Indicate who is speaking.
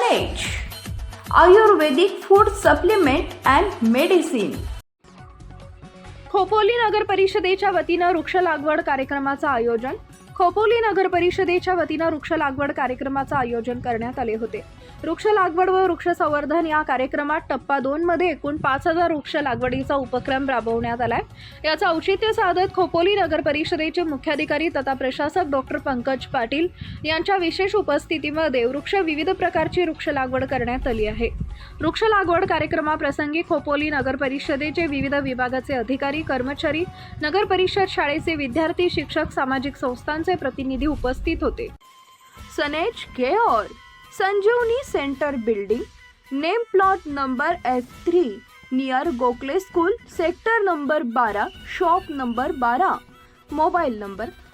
Speaker 1: Knowledge Ayurvedic food supplement and medicine
Speaker 2: Khopoli नगर परिषदेच्या वतीनं वृक्ष लागवड कार्यक्रमाचं आयोजन खोपोली नगर परिषदेच्या वतीनं वृक्ष लागवड कार्यक्रमाचं आयोजन करण्यात आले होते. वृक्ष लागवड व वृक्ष संवर्धन या कार्यक्रमात टप्पा दोन मध्ये एकूण पाच हजार वृक्ष लागवडीचा उपक्रम राबवण्यात आलाय. याचं औचित्य साधत खोपोली नगर परिषदेचे मुख्याधिकारी तथा प्रशासक डॉक्टर पंकज पाटील यांच्या विशेष उपस्थितीमध्ये वृक्ष विविध प्रकारची वृक्ष लागवड करण्यात आली आहे. वृक्ष लागवड कार्यक्रमाप्रसंगी खोपोली नगर परिषदेचे विविध विभागाचे अधिकारी कर्मचारी नगर परिषद शाळेचे विद्यार्थी शिक्षक सामाजिक संस्थांचे प्रतिनिधी उपस्थित होते. सनेज care Sanjeevani centre building name plot number F three near Gokhale school sector number बारा शॉप नंबर बारा मोबाईल नंबर